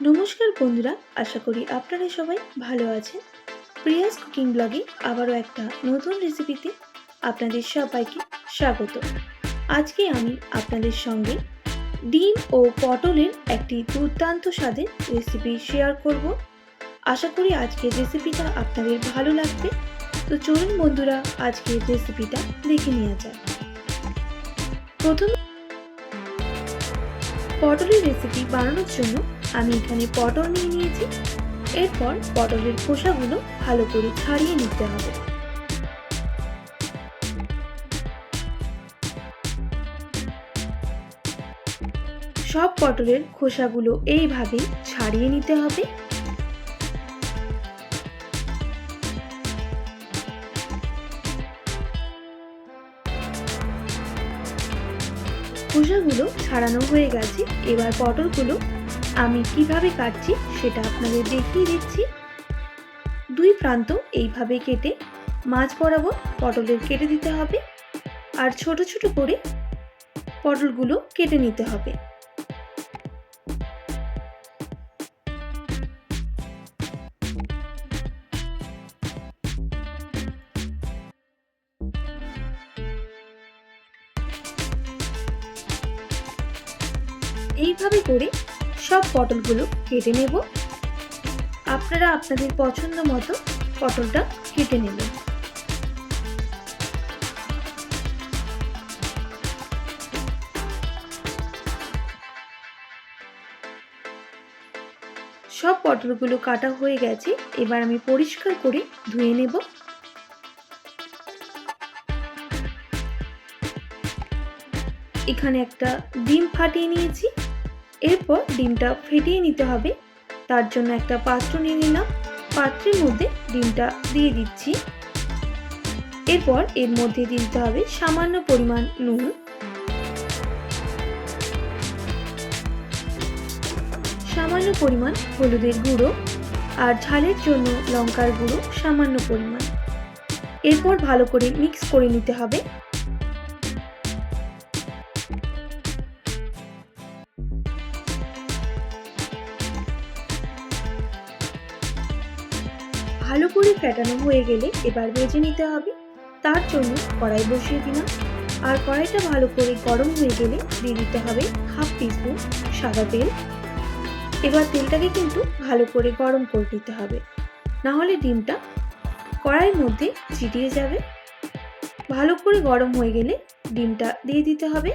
নমস্কার বন্ধুরা, আশা করি আপনারা সবাই ভালো আছেন। প্রিয়াস কুকিং ব্লগে আবারও একটা নতুন রেসিপিতে আপনাদের সবাইকে স্বাগত। আজকে আমি আপনাদের সঙ্গে ডিম ও পটলের একটি দুর্দান্ত স্বাদের রেসিপি শেয়ার করব। আশা করি আজকের রেসিপিটা আপনাদের ভালো লাগবে। তো চলুন বন্ধুরা, আজকের রেসিপিটা দেখে নেওয়া যাক। প্রথম পটলের রেসিপি বানানোর জন্য আমি এখানে পটল নিয়ে নিয়েছি। এরপর পটলের খোসাগুলো ভালো করে ছাড়িয়ে নিতে হবে। সব পটলের খোসাগুলো এইভাবেই ছাড়িয়ে নিতে হবে। খোসাগুলো ছাড়ানো হয়ে গেছে। এবার পটলগুলো আমি কীভাবে কাটছি সেটা আপনাদের দেখিয়ে দিচ্ছি। দুই প্রান্ত এইভাবে কেটে মাছ বরাবর পটলের কেটে দিতে হবে আর ছোট ছোট করে পটলগুলো কেটে নিতে হবে। এইভাবে করে সব পটলগুলো কেটে নেব। আপনারা আপনাদের পছন্দ মতো পটলটা কেটে নেবেন। সব পটলগুলো কাটা হয়ে গেছে, এবার আমি পরিষ্কার করে ধুয়ে নেব। এখানে একটা ডিম ফাটিয়ে নিয়েছি। এরপর ডিমটা ফেটিয়ে নিতে হবে। তার জন্য একটা পাত্র নিয়ে নিলাম। পাত্রের মধ্যে ডিমটা দিয়ে দিচ্ছি। এরপর এর মধ্যে দিতে হবে সামান্য পরিমাণ নুন। সামান্য পরিমাণ হলুদের গুঁড়ো আর ঝালের জন্য লঙ্কার গুঁড়ো সামান্য পরিমাণ। এরপর ভালো করে মিক্স করে নিতে হবে। করে ফেটানো হয়ে গেলে এবার ভেজে নিতে হবে। তার জন্য কড়াই বসিয়ে দিলাম। আর কড়াইটা ভালো করে গরম হয়ে গেলে দিয়ে দিতে হবে হাফ টিস্পুন সাদা তেল। এবার তেলটাকে কিন্তু ভালো করে গরম করে দিতে হবে। না হলে ডিমটা কড়াইয়ের মধ্যে চিটিয়ে যাবে। ভালো করে গরম হয়ে গেলে ডিমটা দিয়ে দিতে হবে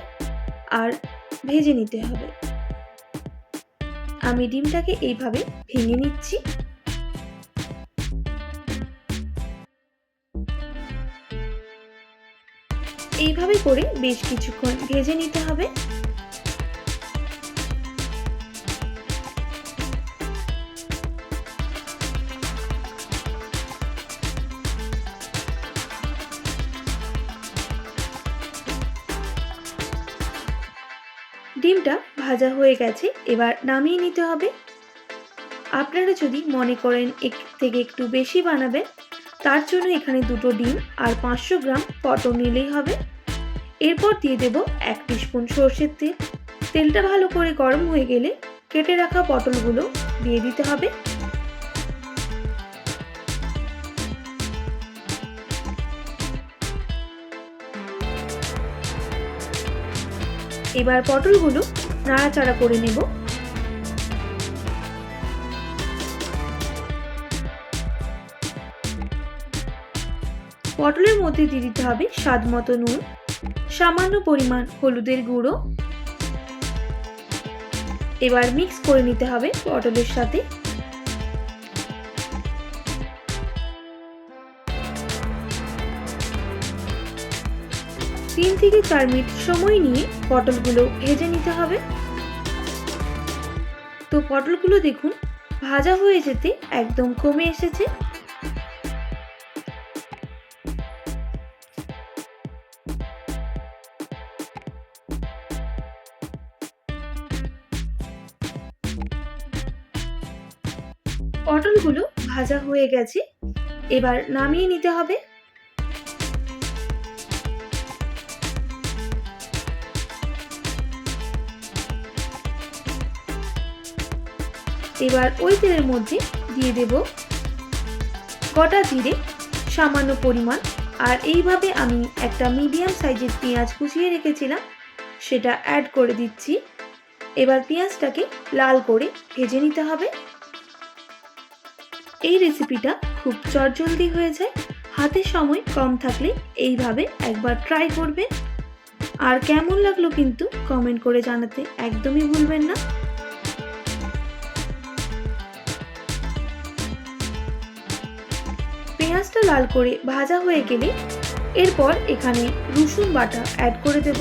আর ভেজে নিতে হবে। আমি ডিমটাকে এইভাবে ভেঙে নিচ্ছি। এইভাবে করে বেশ কিছুক্ষণ ভেজে নিতে হবে। ডিমটা ভাজা হয়ে গেছে, এবার নামিয়ে নিতে হবে। আপনারা যদি মনে করেন এক থেকে একটু বেশি বানাবেন, তার জন্য এখানে দুটো ডিম আর পাঁচশো গ্রাম পটল নিলেই হবে। এরপর দিয়ে দেব এক স্পুন সর্ষের তেল। তেলটা ভালো করে গরম হয়ে গেলে কেটে রাখা পটলগুলো দিয়ে দিতে হবে। এবার পটলগুলো নাড়াচাড়া করে নেব। পটলের মধ্যে দিয়ে দিতে হবে স্বাদ মতো নুন। সামান্য পরিমাণ হলুদের গুঁড়ো। এবার মিক্স করে নিতে হবে পটলের সাথে। তিন থেকে চার মিনিট সময় নিয়ে পটলগুলো ভেজে নিতে হবে। তো পটলগুলো দেখুন, ভাজা হয়ে যেতে একদম কমে এসেছে। পটলগুলো ভাজা হয়ে গেছে। এবার নামিয়ে নিতে হবে। এবার ওই তেলের মধ্যে দিয়ে দেব গোটা জিরে সামান্য পরিমাণ। আর এইভাবে আমি একটা মিডিয়াম সাইজের পেঁয়াজ কুচিয়ে রেখেছিলাম, সেটা অ্যাড করে দিচ্ছি। এবার পেঁয়াজটাকে লাল করে ভেজে নিতে হবে। এই রেসিপিটা খুব চটজলদি হয়ে যায়। হাতে সময় কম থাকলে এইভাবে একবার ট্রাই করবেন আর কেমন লাগল কিন্তু কমেন্ট করে জানাতে একদমই ভুলবেন না। পেঁয়াজটা লাল করে ভাজা হয়ে গেলে এরপর এখানে রসুন বাটা অ্যাড করে দেব।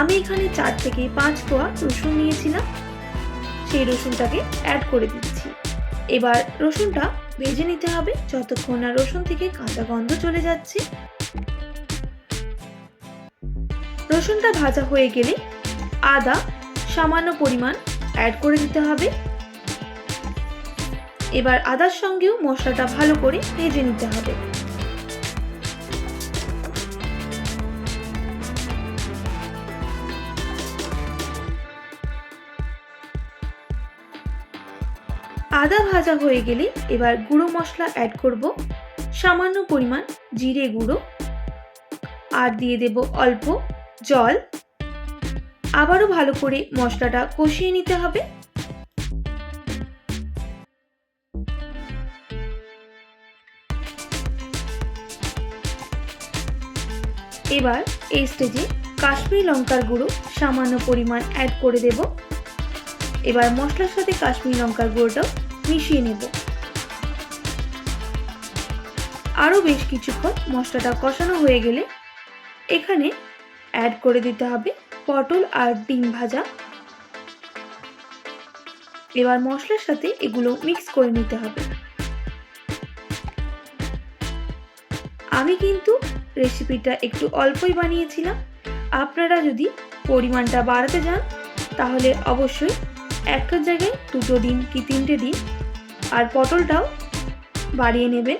আমি এখানে চার থেকে পাঁচ কোয়া রসুন নিয়েছিলাম। সেই রসুনটাকে অ্যাড করে দিচ্ছি। এবার রসুনটা ভেজে নিতে হবে যতক্ষণ না রসুন থেকে কাঁচা গন্ধ চলে যাচ্ছে। রসুনটা ভাজা হয়ে গেলে আদা সামান্য পরিমাণ অ্যাড করে দিতে হবে। এবার আদার সঙ্গেও মশলাটা ভালো করে ভেজে নিতে হবে। আদা ভাজা হয়ে গেলে এবার গুঁড়ো মশলা অ্যাড করব। সামান্য পরিমাণ জিরে গুঁড়ো। আর দিয়ে দেব অল্প জল। আবারও ভালো করে মশলাটা কষিয়ে নিতে হবে। এবার এই স্টেজে কাশ্মীরি লঙ্কার গুঁড়ো সামান্য পরিমাণ অ্যাড করে দেব। এবার মশলার সাথে কাশ্মীরি লঙ্কার গুঁড়োটাও মিশিয়ে নেব। আরও বেশ কিছুক্ষণ মশলাটা কষানো হয়ে গেলে এখানে অ্যাড করে দিতে হবে পটল আর ডিম ভাজা। এবার মশলার সাথে এগুলো মিক্স করে নিতে হবে। আমি কিন্তু রেসিপিটা একটু অল্পই বানিয়েছিলাম। আপনারা যদি পরিমাণটা বাড়াতে যান, তাহলে অবশ্যই একটা জায়গায় দুটো ডিম কি তিনটে ডিম আর পটলটাও বাড়িয়ে নেবেন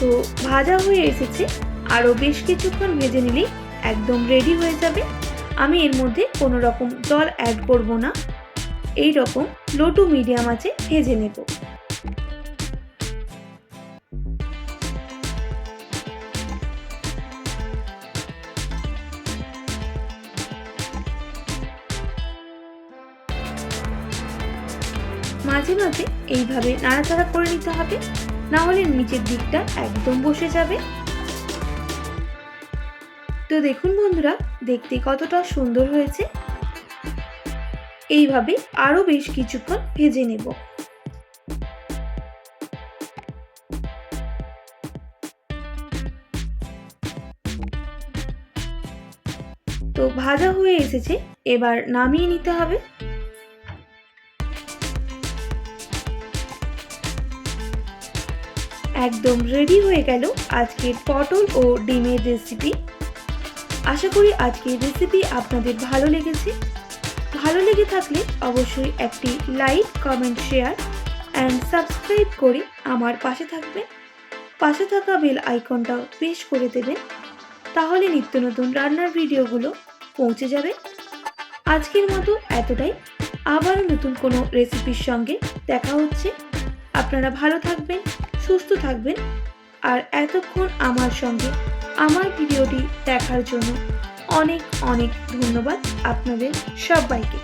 তো ভাজা হয়ে এসেছে। আরও বেশ কিছুক্ষণ ভেজে নিলেই একদম রেডি হয়ে যাবে। আমি এর মধ্যে কোনো রকম জল অ্যাড করব না। এই রকম লোটু মিডিয়াম আছে, ভেজে নেব। মাঝে মাঝে এইভাবে নাড়াচাড়া করে নিতে হবে। না হলে নিচের দিকটা একদম বসে যাবে। তো দেখুন বন্ধুরা, দেখতে কতটা সুন্দর হয়েছে। এইভাবে আরও বেশ কিছুক্ষণ ভেজে নেব। তো ভাজা হয়ে এসেছে, এবার নামিয়ে নিতে হবে। একদম রেডি হয়ে গেল আজকের পটল ও ডিমের রেসিপি আশা করি আজকের রেসিপি আপনাদের ভালো লেগেছে। ভালো লেগে থাকলে অবশ্যই একটি like comment share and subscribe করে আমার পাশে থাকবেন। পাশে থাকা বেল আইকনটাও প্রেস করে দেবেন। তাহলে নিত্য নতুন রান্নার ভিডিওগুলো পৌঁছে যাবে। আজকের মতো এতটাই। আবারও নতুন কোনো রেসিপির সঙ্গে দেখা হচ্ছে। আপনারা ভালো থাকবেন। সুস্থ থাকবেন আর এতক্ষণ আমার সঙ্গে আমার ভিডিওটি দেখার জন্য অনেক অনেক ধন্যবাদ আপনাদের সবাইকে।